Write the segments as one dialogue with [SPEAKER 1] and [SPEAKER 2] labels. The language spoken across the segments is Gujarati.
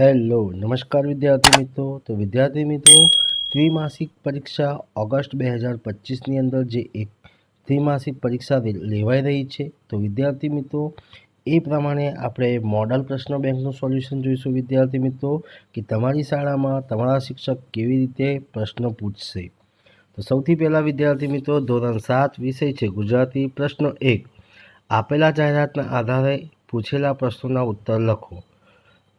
[SPEAKER 1] હેલો, નમસ્કાર વિદ્યાર્થી મિત્રો. તો વિદ્યાર્થી મિત્રો ત્રિમાસિક પરીક્ષા ઓગસ્ટ બે હજાર પચીસની અંદર જે એક ત્રિમાસિક પરીક્ષા લેવાઈ રહી છે. તો વિદ્યાર્થી મિત્રો, એ પ્રમાણે આપણે મોડલ પ્રશ્ન બેંકનું સોલ્યુશન જોઈશું વિદ્યાર્થી મિત્રો, કે તમારી શાળામાં તમારા શિક્ષક કેવી રીતે પ્રશ્ન પૂછશે. તો સૌથી પહેલાં વિદ્યાર્થી મિત્રો, ધોરણ સાત વિષય છે ગુજરાતી પ્રશ્ન એક. આપેલા જાહેરાતના આધારે પૂછેલા પ્રશ્નોના ઉત્તર લખો.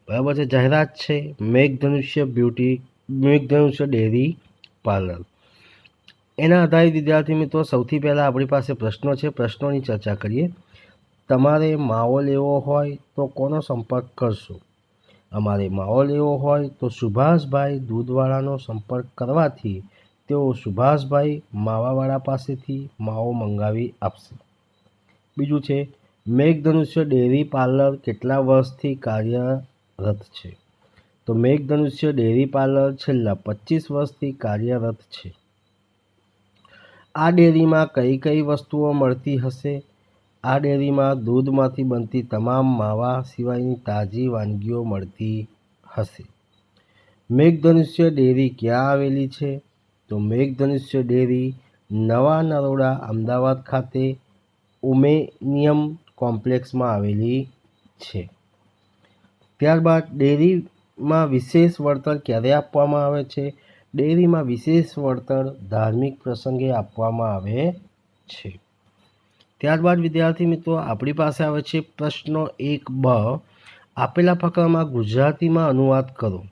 [SPEAKER 1] બરાબર છે? જાહેરાત છે Meghdhanushya beauty, Meghdhanushya dairy parlour. એના આધારિત વિદ્યાર્થી મિત્રો, સૌથી પહેલાં આપણી પાસે પ્રશ્નો છે. પ્રશ્નોની ચર્ચા કરીએ. તમારે માવો લેવો હોય તો કોનો સંપર્ક કરશો? અમારે માવો લેવો હોય તો સુભાષભાઈ દૂધવાળાનો સંપર્ક કરવાથી તેઓ સુભાષભાઈ માવાવાળા પાસેથી માવો મંગાવી આપશે. બીજું છે, મેઘધનુષ્ય ડેરી પાર્લર કેટલા વર્ષથી કાર્યરત છે. તો મેઘધનુષ્ય ડેરી પાર્લર છેલ્લા પચીસ વર્ષથી કાર્યરત છે. આ ડેરીમાં કઈ કઈ વસ્તુઓ મળતી હશે? આ ડેરીમાં દૂધમાંથી બનતી તમામ માવા સિવાયની તાજી વાનગીઓ મળતી હશે. મેઘધનુષ્ય ડેરી ક્યાં આવેલી છે? તો મેઘધનુષ્ય ડેરી નવા નરોડા અમદાવાદ ખાતે ઉમેનિયમ કોમ્પ્લેક્સમાં આવેલી છે. ત્યારબાદ ડેરીમાં વિશેષ વળતર ક્યારે આપવામાં આવે છે? ડેરીમાં વિશેષ વળતર ધાર્મિક પ્રસંગે આપવામાં આવે છે. ત્યારબાદ વિદ્યાર્થી મિત્રો, આપણી પાસે આવે છે પ્રશ્ન એક બ. આપેલા ફકરામાં ગુજરાતીમાં અનુવાદ કરો.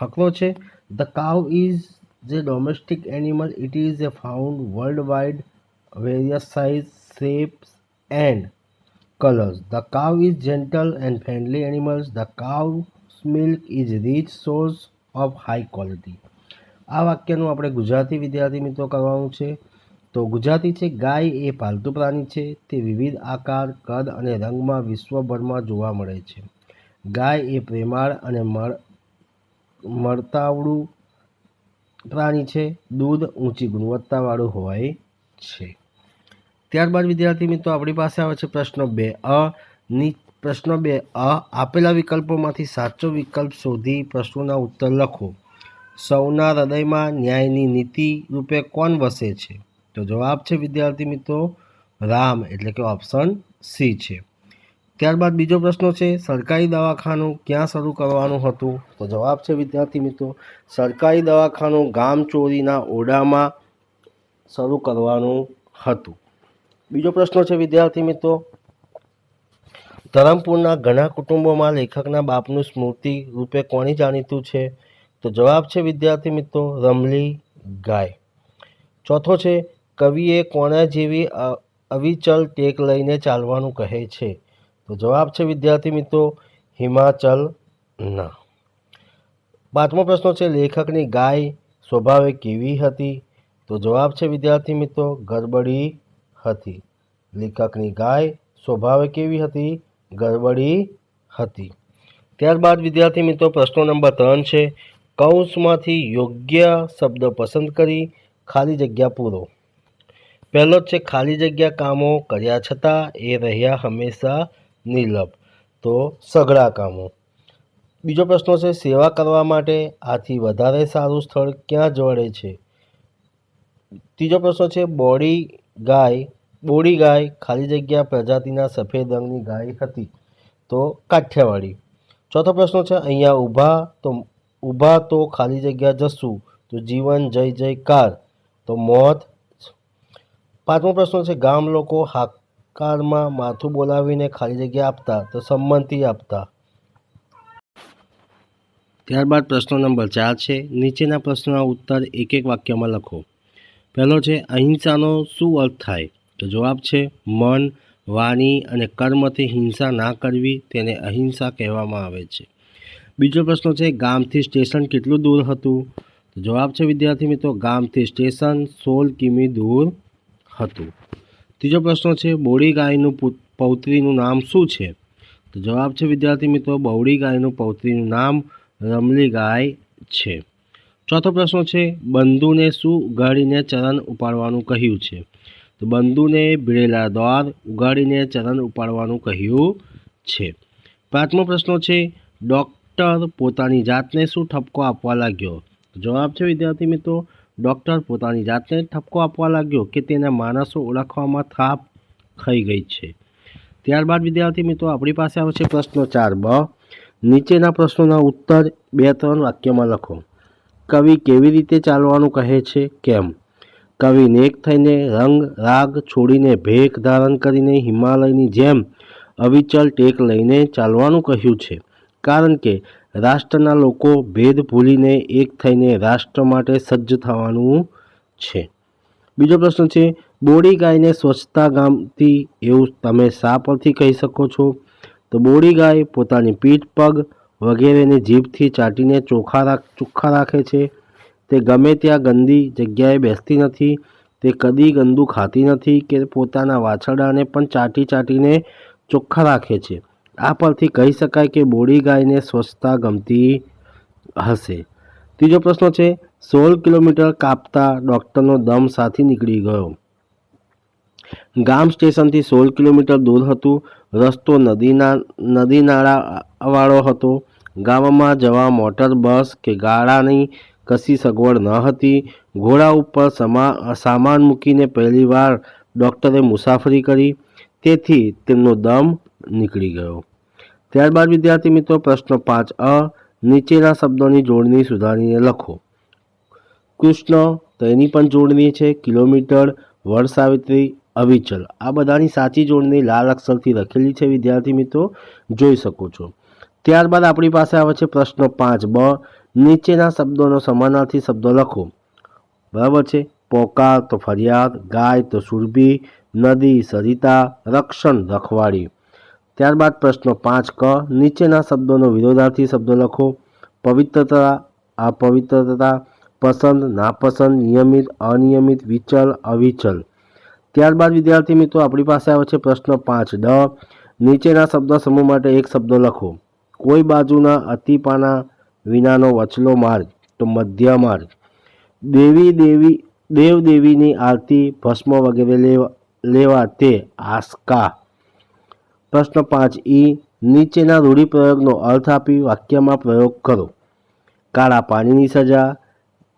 [SPEAKER 1] ફકરો છે, ધ કાવ ઇઝ જે domestic animal. It is a found world wide various size, shapes, and colors. The cow is gentle and friendly animals. The cow's milk is rich source of high quality. આ વાક્યનું આપણે ગુજરાતી વિદ્યાર્થી મિત્રો કરવાનું છે તો ગુજરાતી છે, ગાય એ પાલતુ પ્રાણી છે તે વિવિધ આકાર, કદ અને રંગમાં વિશ્વભરમાં જોવા મળે છે ગાય એ પ્રેમાળ અને મળ મળતાવડું પ્રાણી છે દૂધ ઊંચી ગુણવત્તાવાળું હોય છે ત્યારબાદ વિદ્યાર્થી મિત્રો, આપણી પાસે આવે છે પ્રશ્ન બે અ. ની પ્રશ્ન બે અ. આપેલા વિકલ્પોમાંથી સાચો વિકલ્પ શોધી પ્રશ્નોના ઉત્તર લખો. સૌના હૃદયમાં ન્યાયની નીતિ રૂપે કોણ વસે છે? તો જવાબ છે વિદ્યાર્થી મિત્રો, રામ, એટલે કે ઓપ્શન સી છે. ત્યારબાદ બીજો પ્રશ્ન છે, સરકારી દવાખાનું ક્યાં શરૂ કરવાનું હતું? તો જવાબ છે વિદ્યાર્થી મિત્રો, સરકારી દવાખાનું ગામ ચોરીના ઓરડામાં શરૂ કરવાનું હતું. બીજો પ્રશ્ન છે, વિદ્યાર્થી મિત્રો. ધરમપુરના ઘણા કુટુંબોમાં લેખકના બાપનું સ્મૃતિ રૂપે કોની જાણીતું છે? તો જવાબ છે, વિદ્યાર્થી મિત્રો, રમલી ગાય. ચોથો છે, કવિએ કોણા જેવી અવિચલ ટેક લઈને ચાલવાનું કહે છે? તો જવાબ છે, વિદ્યાર્થી મિત્રો, હિમાચલ ના. પાંચમો પ્રશ્ન છે, લેખકની ગાય સ્વભાવે કેવી હતી? તો જવાબ છે, વિદ્યાર્થી મિત્રો, ગરબડી હતી. લેખકની ગાય સ્વભાવે કેવી હતી? ગરબડી હતી. ત્યારબાદ વિદ્યાર્થી મિત્રો, પ્રશ્નો નંબર ત્રણ છે, કૌંસમાંથી યોગ્ય શબ્દ પસંદ કરી ખાલી જગ્યા પૂરો. પહેલો છે, ખાલી જગ્યા કામો કર્યા છતાં એ રહ્યા હંમેશા નિર્લભ તો સઘળા કામો. બીજો પ્રશ્ન છે, સેવા કરવા માટે આથી વધારે સારું સ્થળ ક્યાં જોડે છે? ત્રીજો પ્રશ્ન છે, બોડી ગાય બોડી ગાય ખાલી જગ્યા પ્રજાતિના સફેદ રંગની ગાય હતી. તો કાઠિયાવાડી. ચોથો પ્રશ્ન છે, અહીંયા ઊભા તો ઊભા તો ખાલી જગ્યા જશું, તો જીવન જય જયકાર, તો મોત પાંચમો પ્રશ્ન છે, ગામ લોકો હાકારમાં માથું બોલાવીને ખાલી જગ્યા આપતા, તો સંમતિ આપતા. ત્યારબાદ પ્રશ્નો નંબર ચાર છે, નીચેના પ્રશ્નના ઉત્તર એક એક વાક્યમાં લખો. પહેલો છે, અહિંસાનો શું અર્થ થાય? તો જવાબ છે, મન, વાણી અને કર્મથી હિંસા ના કરવી તેને અહિંસા કહેવામાં આવે છે. બીજો પ્રશ્ન છે, ગામથી સ્ટેશન કેટલું દૂર હતું? તો જવાબ છે, વિદ્યાર્થી મિત્રો, ગામથી સ્ટેશન સોળ કિમી દૂર હતું. ત્રીજો પ્રશ્ન છે, બોડી ગાયનું પૌત્રીનું નામ શું છે? તો જવાબ છે, વિદ્યાર્થી મિત્રો બહુડી ગાયનું પૌત્રીનું નામ રમલી ગાય છે. ચોથો પ્રશ્ન છે, બંધુને શું ઉગાડીને ચરણ ઉપાડવાનું કહ્યું છે? તો બંધુને ભીડેલા દ્વાર ઉગાડીને ચરણ ઉપાડવાનું કહ્યું છે. પાંચમો પ્રશ્ન છે, ડૉક્ટર પોતાની જાતને શું ઠપકો આપવા લાગ્યો? જવાબ છે, વિદ્યાર્થી મિત્રો, ડૉક્ટર પોતાની જાતને ઠપકો આપવા લાગ્યો કે તેના માણસો ઓળખવામાં થાપ ખાઈ ગઈ છે. ત્યારબાદ વિદ્યાર્થી મિત્રો, આપણી પાસે આવે છે પ્રશ્નો ચાર બ. નીચેના પ્રશ્નોના ઉત્તર બે ત્રણ વાક્યમાં લખો. કવિ કેવી રીતે ચાલવાનું કહે છે? કેમ? કવિ નેક થઈને રંગ, રાગ છોડીને ભેખ ધારણ કરીને હિમાલયની જેમ અવિચલ ટેક લઈને ચાલવાનું કહ્યું છે. કારણ કે રાષ્ટ્રના લોકો ભેદ ભૂલીને એક થઈને રાષ્ટ્ર માટે સજ્જ થવાનું છે. બીજો પ્રશ્ન છે, બોડી ગાયને સ્વચ્છતા ગામતી એવું તમે શા પરથી કહી શકો છો? તો બોડી ગાય પોતાની પીઠ, પગ વગેરેને જીભથી ચાટીને ચોખ્ખા રાખ, ચોખ્ખા રાખે છે. તે ગમે ત્યાં ગંદી જગ્યાએ બેસતી નથી, તે કદી ગંદુ ખાતી નથી કે પોતાના વાછરડાને પણ ચાટી ચાટીને ચોખ્ખા રાખે છે. આ પરથી કહી શકાય કે બોડી ગાયને સ્વચ્છતા ગમતી હશે. ત્રીજો પ્રશ્ન છે, સોળ કિલોમીટર કાપતા ડૉક્ટરનો દમ સાથી નીકળી ગયો. ગામ સ્ટેશનથી સોળ કિલોમીટર દૂર હતું, રસ્તો નદીના નદી નાળાવાળો હતો. ગામમાં જવા મોટર બસ કે ગાડાની કશી સગવડ ન હતી. ઘોડા ઉપર સમા, સામાન મૂકીને પહેલીવાર ડૉક્ટરે મુસાફરી કરી. તેથી તેમનો દમ નીકળી ગયો. ત્યારબાદ, વિદ્યાર્થી મિત્રો, પ્રશ્ન પાંચ અ, નીચેના શબ્દોની જોડણી સુધારીને લખો. કૃષ્ણ તો એની પણ જોડણી છે. કિલોમીટર, વડ સાવિત્રી, અવિચલ. આ બધાની સાચી જોડણી લાલ અક્ષરથી લખેલી છે, વિદ્યાર્થી મિત્રો. જોઈ શકો છો. ત્યારબાદ આપણી પાસે આવે છે પ્રશ્ન પાંચ બ નીચેના શબ્દોનો સમાનાર્થી શબ્દો લખો. બરાબર છે? પોકાર તો ફરિયાદ, ગાય તો સુરભી, નદી સરિતા, રક્ષણ રખવાડી. ત્યારબાદ પ્રશ્ન પાંચ ક, નીચેના શબ્દોનો વિરોધાર્થી શબ્દો લખો. પવિત્રતા, અપવિત્રતા, પસંદ, નાપસંદ, નિયમિત, અનિયમિત, વિચલ, અવિચલ. ત્યારબાદ વિદ્યાર્થી મિત્રો, આપણી પાસે આવે છે પ્રશ્ન પાંચ ડ. નીચેના શબ્દ સમૂહ માટે એક શબ્દ લખો. કોઈ બાજુના અતિપાના વિનાનો વચલો માર્ગ, તો મધ્ય માર્ગ. દેવી દેવી દેવદેવીની આરતી ભસ્મ વગેરે લેવા લેવા તે આસ્કા પ્રશ્ન પાંચ, ઈ નીચેના રૂઢિપ્રયોગનો અર્થ આપી વાક્યમાં પ્રયોગ કરો. કાળા પાણીની સજા,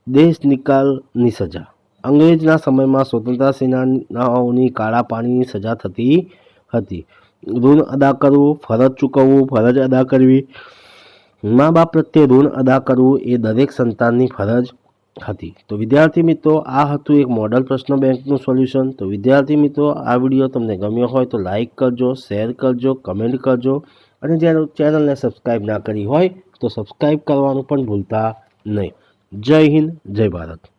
[SPEAKER 1] દેશ નિકાલની સજા. અંગ્રેજના સમયમાં સ્વતંત્રતા સેનાઓની કાળા પાણીની સજા થતી હતી. ઋણ અદા કરવું, ફરજ ચૂકવવું, ફરજ અદા કરવી મા બાપ પ્રત્યે ઋણ અદા કરવું એ દરેક સંતાનની ફરજ હતી. તો વિદ્યાર્થી મિત્રો, આ હતું એક મોડલ પ્રશ્ન બેંકનું સોલ્યુશન તો વિદ્યાર્થી મિત્રો, આ વીડિયો તમને ગમ્યો હોય તો લાઇક કરજો શેર કરજો કમેન્ટ કરજો. અને જ્યારે ચેનલને સબસ્ક્રાઈબ ના કરી હોય તો સબસ્ક્રાઈબ કરવાનું પણ ભૂલતા નહીં. જય હિન્દ, જય ભારત.